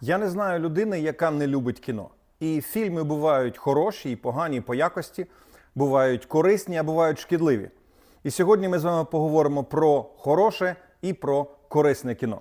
Я не знаю людини, яка не любить кіно. І фільми бувають хороші і погані по якості, бувають корисні, а бувають шкідливі. І сьогодні ми з вами поговоримо про хороше і про корисне кіно.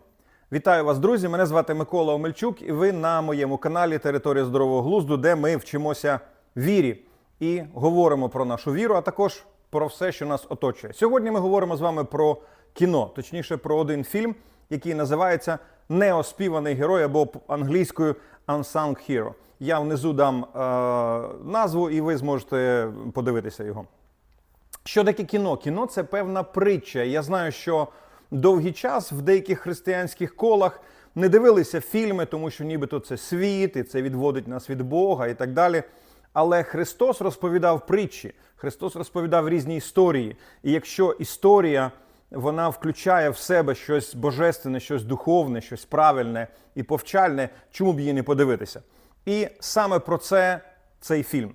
Вітаю вас, друзі! Мене звати Микола Омельчук, і ви на моєму каналі Територія здорового глузду, де ми вчимося вірі і говоримо про нашу віру, а також про все, що нас оточує. Сьогодні ми говоримо з вами про кіно, точніше про один фільм, який називається Неоспіваний герой або англійською Unsung Hero. Я внизу дам е, назву, і ви зможете подивитися його. Що таке кіно? Кіно це певна притча. Я знаю, що довгий час в деяких християнських колах не дивилися фільми, тому що нібито це світ, і це відводить нас від Бога і так далі. Але Христос розповідав притчі, Христос розповідав різні історії. І якщо історія вона включає в себе щось божественне, щось духовне, щось правильне і повчальне, чому б її не подивитися? І саме про це цей фільм.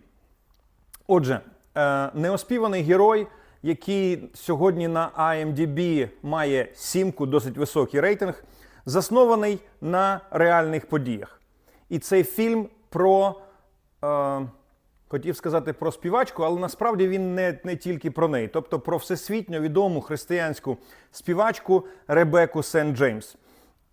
Отже, е, неоспіваний герой, який сьогодні на IMDb має сімку, досить високий рейтинг, заснований на реальних подіях. І цей фільм про, е, хотів сказати про співачку, але насправді він не, не тільки про неї, тобто про всесвітньо відому християнську співачку Ребеку Сент Джеймс.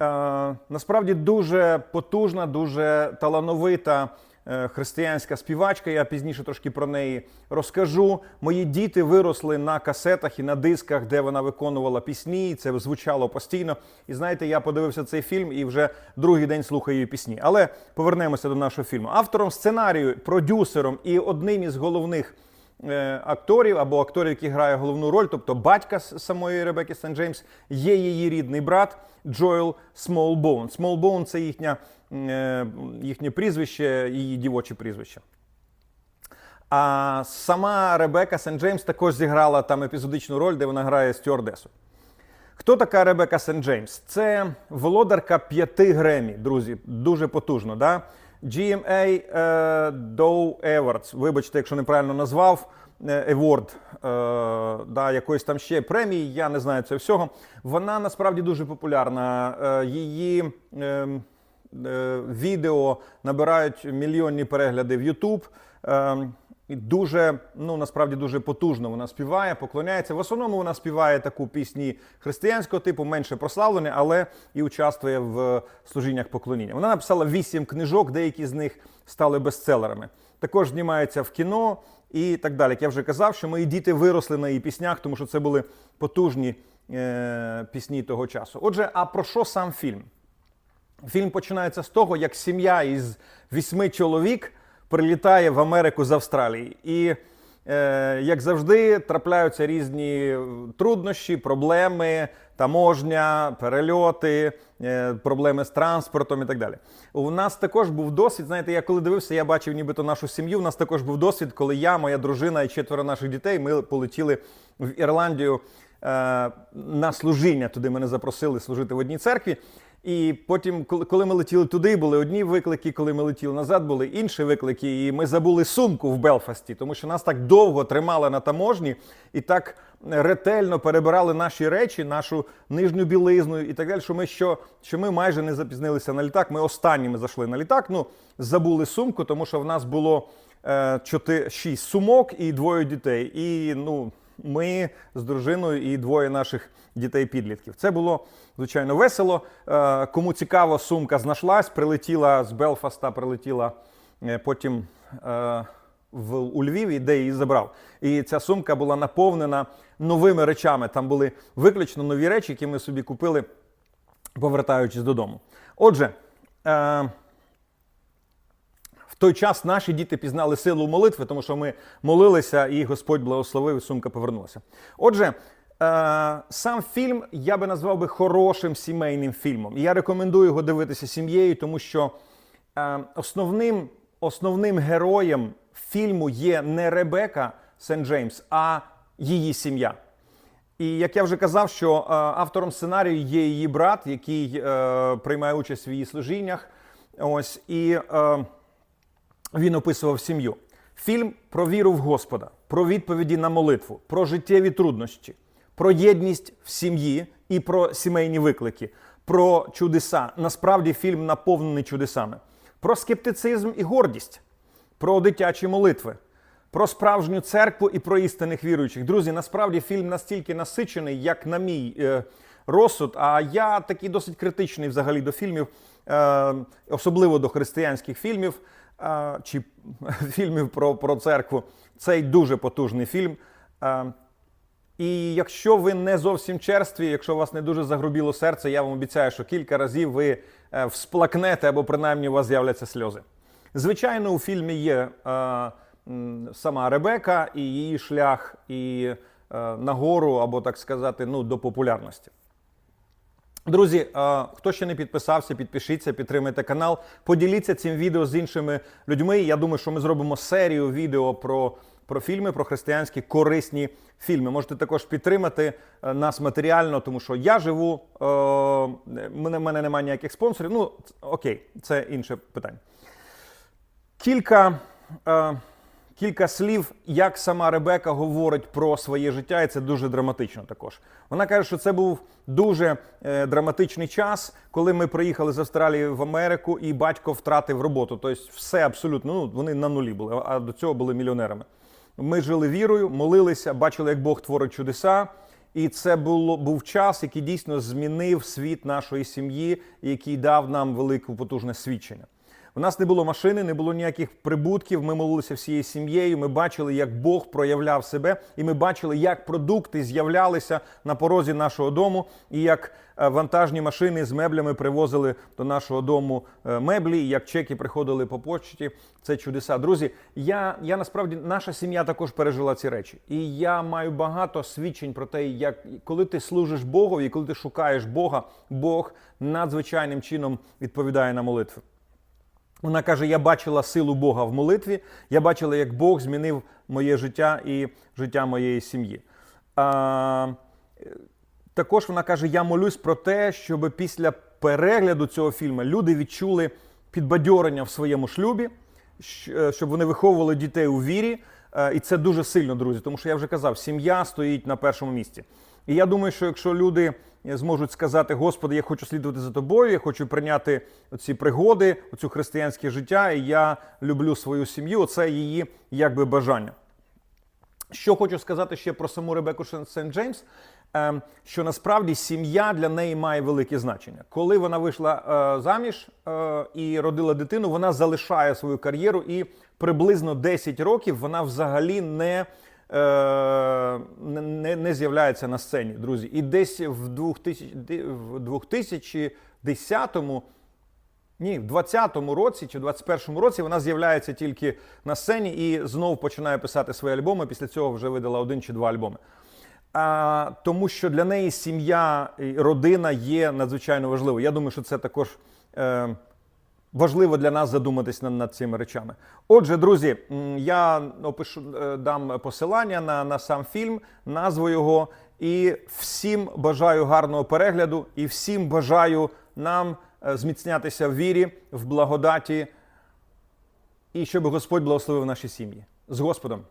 Е, насправді дуже потужна, дуже талановита християнська співачка. Я пізніше трошки про неї розкажу. Мої діти виросли на касетах і на дисках, де вона виконувала пісні. Це звучало постійно. І знаєте, я подивився цей фільм і вже другий день слухаю її пісні. Але повернемося до нашого фільму. Автором сценарію, продюсером і одним із головних. Е, Акторів або акторів, які грає головну роль, тобто батька самої Ребекки Сент Джеймс, є її рідний брат Джоел Смолбоун. Смолбоун це їхня, е, їхнє прізвище, її дівоче прізвище. А сама Ребека Сент Джеймс також зіграла там епізодичну роль, де вона грає стюардесу. Хто така Ребека Сент Джеймс? Це володарка п'яти Гремі, друзі, дуже потужно. Да? GMA е, Dow Awards, вибачте, якщо неправильно назвав, е, Award, е, да, якоїсь там ще премії, я не знаю цього всього. Вона насправді дуже популярна. Її е, е, відео набирають мільйонні перегляди в YouTube. І дуже, ну насправді дуже потужно вона співає, поклоняється. В основному вона співає таку пісні християнського типу, менше прославлені, але і участвує в служіннях поклоніння. Вона написала вісім книжок, деякі з них стали бестселерами. Також знімається в кіно і так далі. Як я вже казав, що мої діти виросли на її піснях, тому що це були потужні е- пісні того часу. Отже, а про що сам фільм? Фільм починається з того, як сім'я із вісьми чоловік прилітає в Америку з Австралії. І, е, як завжди, трапляються різні труднощі, проблеми, таможня, перельоти, е, проблеми з транспортом і так далі. У нас також був досвід. Знаєте, я коли дивився, я бачив нібито нашу сім'ю. У нас також був досвід, коли я, моя дружина і четверо наших дітей ми полетіли в Ірландію е, на служіння. Туди мене запросили служити в одній церкві. І потім, коли- ми летіли туди, були одні виклики, коли ми летіли назад, були інші виклики. І ми забули сумку в Белфасті, тому що нас так довго тримали на таможні і так ретельно перебирали наші речі, нашу нижню білизну і так далі. Що ми що, що ми майже не запізнилися на літак. Ми останніми зайшли на літак. Ну забули сумку, тому що в нас було е, чотири, шість сумок і двоє дітей. І ну. Ми з дружиною і двоє наших дітей-підлітків. Це було звичайно весело. Е, Кому цікаво, сумка знайшлась, прилетіла з Белфаста, прилетіла е, потім е, в у Львів, де її забрав. І ця сумка була наповнена новими речами. Там були виключно нові речі, які ми собі купили, повертаючись додому. Отже. Той час наші діти пізнали силу молитви, тому що ми молилися, і Господь благословив, і сумка повернулася. Отже, е, сам фільм я би назвав би хорошим сімейним фільмом. І я рекомендую його дивитися сім'єю, тому що е, основним, основним героєм фільму є не Ребека Сент Джеймс, а її сім'я. І як я вже казав, що е, автором сценарію є її брат, який приймає участь в її служіннях. Ось і він описував сім'ю. Фільм про віру в Господа, про відповіді на молитву, про життєві труднощі, про єдність в сім'ї і про сімейні виклики, про чудеса. Насправді фільм наповнений чудесами. Про скептицизм і гордість, про дитячі молитви, про справжню церкву і про істинних віруючих. Друзі, насправді фільм настільки насичений, як на мій е, розсуд. А я такий досить критичний взагалі до фільмів, е, особливо до християнських фільмів чи фільмів про, про церкву. Цей дуже потужний фільм. І якщо ви не зовсім черстві, якщо у вас не дуже загрубіло серце, я вам обіцяю, що кілька разів ви е, всплакнете або принаймні у вас з'являться сльози. Звичайно, у фільмі є е, сама Ребека і її шлях і е, нагору, або так сказати, ну, до популярності. Друзі, е, хто ще не підписався, підпишіться, підтримайте канал, поділіться цим відео з іншими людьми. Я думаю, що ми зробимо серію відео про, про фільми, про християнські корисні фільми. Можете також підтримати е, нас матеріально, тому що я живу, е, мене, в мене немає ніяких спонсорів. Ну, окей, це інше питання. Кілька, кілька слів, як сама Ребека говорить про своє життя, і це дуже драматично також. Вона каже, що це був дуже е, драматичний час, коли ми приїхали з Австралії в Америку, і батько втратив роботу. Тобто, все абсолютно, ну вони на нулі були, а до цього були мільйонерами. Ми жили вірою, молилися, бачили, як Бог творить чудеса. І це було був час, який дійсно змінив світ нашої сім'ї, який дав нам велике потужне свідчення. У нас не було машини, не було ніяких прибутків. Ми молилися всією сім'єю. Ми бачили, як Бог проявляв себе, і ми бачили, як продукти з'являлися на порозі нашого дому, і як е, вантажні машини з меблями привозили до нашого дому е, меблі, і як чеки приходили по почті. Це чудеса. Друзі, я, я насправді наша сім'я також пережила ці речі, і я маю багато свідчень про те, як коли ти служиш Богові, коли ти шукаєш Бога, Бог надзвичайним чином відповідає на молитви. Вона каже: Я бачила силу Бога в молитві, я бачила, як Бог змінив моє життя і життя моєї сім'ї. А, також вона каже: Я молюсь про те, щоб після перегляду цього фільму люди відчули підбадьорення в своєму шлюбі, е, щоб вони виховували дітей у вірі. Е, І це дуже сильно, друзі, тому що я вже казав, сім'я стоїть на першому місці. І я думаю, що якщо люди зможуть сказати, Господи, я хочу слідувати за тобою, я хочу прийняти ці пригоди, оцю християнське життя, і я люблю свою сім'ю, оце її якби бажання. Що хочу сказати ще про саму Ребеку Сент Джеймс, ем, що насправді сім'я для неї має велике значення. Коли вона вийшла е, заміж е, і родила дитину, вона залишає свою кар'єру і приблизно 10 років вона взагалі не. Е, Не, не, з'являється на сцені, друзі. І десь в 2000, в 2010-му ні, в 20-му році чи в 21-му році вона з'являється тільки на сцені і знов починає писати свої альбоми. Після цього вже видала один чи два альбоми. А, тому що для неї сім'я і родина є надзвичайно важливою. Я думаю, що це також е, важливо для нас задуматись над, цими речами. Отже, друзі, я опишу, е, дам посилання на, на сам фільм, назву його. І всім бажаю гарного перегляду, і всім бажаю нам е, зміцнятися в вірі, в благодаті, і щоб Господь благословив наші сім'ї. З Господом!